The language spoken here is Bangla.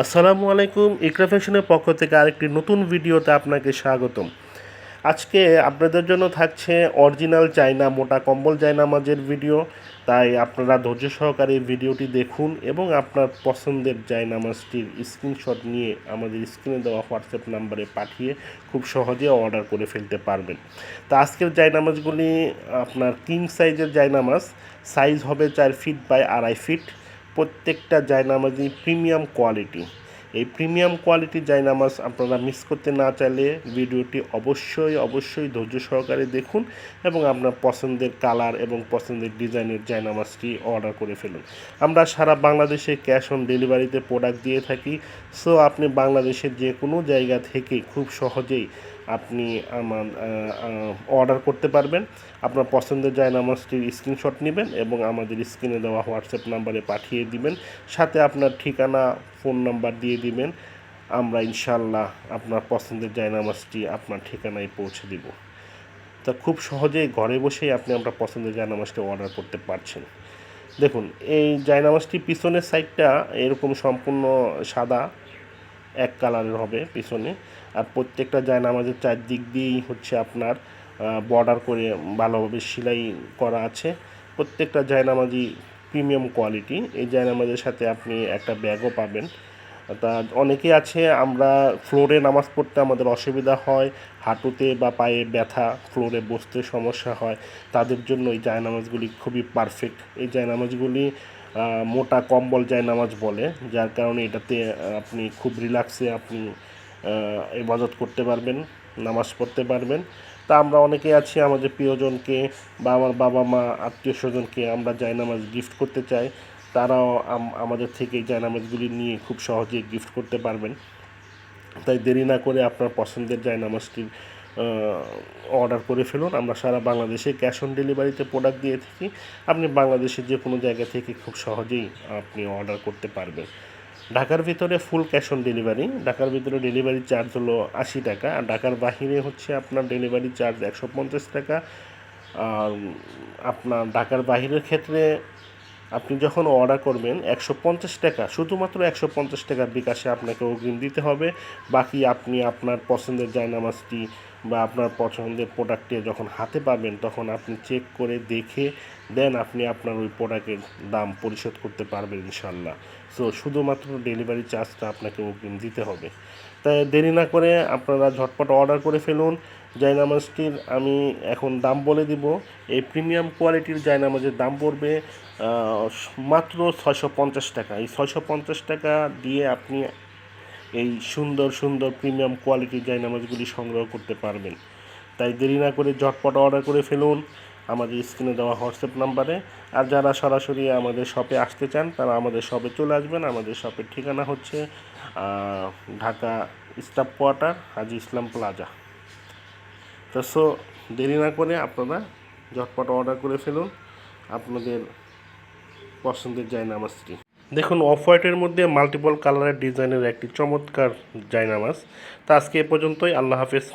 আসসালামু আলাইকুম, ইকরা ফ্যাশনের পক্ষ থেকে আরেকটি নতুন ভিডিওতে আপনাকে স্বাগতম। আজকে আপনাদের জন্য থাকছে অরিজিনাল চাইনা মোটা কম্বল জায়নামাজের ভিডিও। তাই আপনারা ধৈর্য সহকারে ভিডিওটি দেখুন এবং আপনার পছন্দের জায়নামাজটির স্ক্রিনশট নিয়ে আমাদের স্ক্রিনে দেওয়া হোয়াটসঅ্যাপ নাম্বারে পাঠিয়ে খুব সহজে অর্ডার করে ফেলতে পারবেন। তা আজকের জায়নামাজগুলি আপনার কিং সাইজের জায়নামাজ সাইজ হবে চার ফিট বাই আড়াই ফিট প্রত্যেকটা জায়নামাজই প্রিমিয়াম কোয়ালিটি এই প্রিমিয়াম কোয়ালিটি জায়নামাজ আপনারা মিস করতে না চাইলে ভিডিওটি অবশ্যই অবশ্যই ধৈর্য সহকারে দেখুন এবং আপনার পছন্দের কালার এবং পছন্দের ডিজাইনের জায়নামাজটি অর্ডার করে ফেলুন। আমরা সারা বাংলাদেশে ক্যাশ অন ডেলিভারিতে প্রোডাক্ট দিয়ে থাকি। সো আপনি বাংলাদেশের যে কোনো জায়গা থেকে খুব সহজেই আপনি, আমার অর্ডার করতে পারবেন। আপনার পছন্দের জায়নামাজটির স্ক্রিনশট নেবেন এবং আমাদের স্ক্রিনে দেওয়া হোয়াটসঅ্যাপ নাম্বারে পাঠিয়ে দিবেন। সাথে আপনার ঠিকানা ফোন নাম্বার দিয়ে দিবেন। আমরা ইনশাল্লাহ আপনার পছন্দের জায়নামাজটি আপনার ঠিকানায় পৌঁছে দিব। তা খুব সহজেই ঘরে বসেই আপনি আমরা পছন্দের জায়নামাজটি অর্ডার করতে পারছেন। দেখুন, এই জায়নামাজটি পিছনের সাইডটা এরকম সম্পূর্ণ সাদা। এক কালারের হবে পিছনে। আর প্রত্যেকটা জায়নামাজের চারদিক দিয়েই হচ্ছে আপনার বর্ডার করে ভালোভাবে সেলাই করা আছে। প্রত্যেকটা জায়নামাজি প্রিমিয়াম কোয়ালিটি এই জায়নামাজের সাথে আপনি একটা ব্যাগও পাবেন। তা অনেকে আছে, আমরা ফ্লোরে নামাজ পড়তে আমাদের অসুবিধা হয়, হাঁটুতে বা পায়ে ব্যথা ফ্লোরে বসতে সমস্যা হয়। তাদের জন্য এই জায়নামাজগুলি খুবই পারফেক্ট এই জায়নামাজগুলি মোটা কম্বল জায়নামাজ বলে, যার কারণে এটাতে আপনি খুব রিল্যাক্সে আপনি ইবাদত করতে পারবেন, নামাজ পড়তে পারবেন। তা আমরা অনেকে আছি, আমাদের প্রিয়জনকে বা আমার বাবা মা আত্মীয় স্বজনকে আমরা জায়নামাজ গিফট করতে চাই। তারাও আমাদের থেকে এই জায়নামাজগুলি নিয়ে খুব সহজেই গিফট করতে পারবেন। তাই দেরি না করে আপনার পছন্দের জায়নামাজটির অর্ডার করে ফেলুন। আমরা সারা বাংলাদেশে ক্যাশ অন ডেলিভারিতে প্রোডাক্ট দিয়ে থাকি। আপনি বাংলাদেশের যে কোনো জায়গা থেকে খুব সহজেই আপনি অর্ডার করতে পারবেন। ঢাকার ভিতরে ফুল ক্যাশ অন ডেলিভারি ঢাকার ভিতরে ডেলিভারি চার্জ হলো আশি টাকা। আর ঢাকার বাহিরে হচ্ছে আপনার ডেলিভারি চার্জ একশো পঞ্চাশ টাকা। আর আপনার ঢাকার বাহিরের ক্ষেত্রে আপনি যখন অর্ডার করবেন, একশো পঞ্চাশ টাকা, শুধুমাত্র একশো পঞ্চাশ টাকার বিকাশে আপনাকে অগ্রিম দিতে হবে। বাকি আপনি আপনার পছন্দের জায়নামাজটি বা আপনার পছন্দের প্রোডাক্টটি যখন হাতে পাবেন, তখন আপনি চেক করে দেখে দেন আপনি আপনার ওই প্রোডাক্টের দাম পরিশোধ করতে পারবেন ইনশাল্লাহ সো শুধুমাত্র ডেলিভারি চার্জটা আপনাকে অগ্রিম দিতে হবে। তাই দেরি না করে আপনারা ঝটপট অর্ডার করে ফেলুন। জায়নামাজটির আমি এখন দাম বলে দিব। এই প্রিমিয়াম কোয়ালিটির জায়নামাজের দাম পড়বে মাত্র ছয়শো পঞ্চাশ টাকা। এই ছয়শো পঞ্চাশ টাকা দিয়ে আপনি এই সুন্দর সুন্দর প্রিমিয়াম কোয়ালিটির জায়নামাজগুলি সংগ্রহ করতে পারবেন। তাই দেরি না করে ঝটপট অর্ডার করে ফেলুন। আমাদের স্ক্রিনে দেওয়া হোয়াটসঅ্যাপ নাম্বারে। আর যারা সরাসরি আমাদের শপে আসতে চান, তারা আমাদের শপে চলে আসবেন। আমাদের শপের ঠিকানা হচ্ছে Dhaka staff quarter, Haji Islam plaza. তো সো, দেরি না করে আপনারা ঝটপট অর্ডার করে ফেলুন। আপনাদের পছন্দের জায়নামাজটি দেখুন অফ হোয়াইটের মধ্যে মাল্টিপল কালারের ডিজাইনের একটি চমৎকার জায়নামাজ। তা আজকে এ পর্যন্তই। আল্লাহ হাফেজ।